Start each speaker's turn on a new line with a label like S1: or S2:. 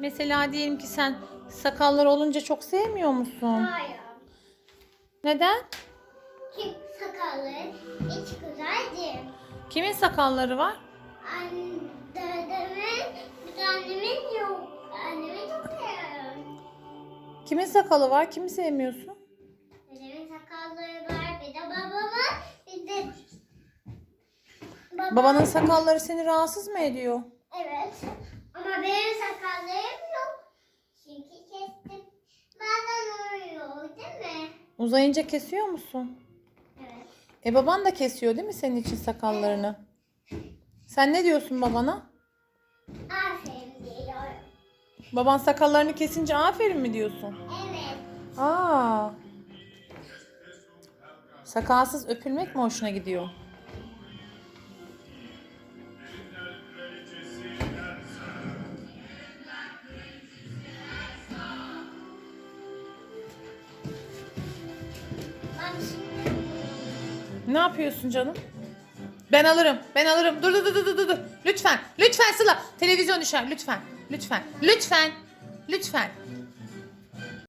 S1: Mesela diyelim ki sen sakalları olunca çok sevmiyor musun?
S2: Hayır.
S1: Neden?
S2: Kim sakallı hiç güzel değil.
S1: Kimin sakalları var?
S2: Annemin, bir de annemin yok. Annemi çok seviyorum.
S1: Kimin sakalı var? Kimi sevmiyorsun?
S2: Dedemin sakalları var, bir de baba var, bir de baba.
S1: Babanın sakalları seni rahatsız mı ediyor?
S2: Evet. Ama benim
S1: Uzayınca kesiyor musun?
S2: Evet.
S1: E baban da kesiyor değil mi senin için sakallarını? Sen ne diyorsun babana?
S2: Aferin diyorum.
S1: Baban sakallarını kesince aferin mi diyorsun?
S2: Evet.
S1: Aa. Sakalsız öpülmek mi hoşuna gidiyor? Ne yapıyorsun canım? Ben alırım. Ben alırım. Dur dur dur dur dur dur. Lütfen. Lütfen Sıla. Televizyon düşer. Lütfen. Lütfen. Lütfen. Lütfen.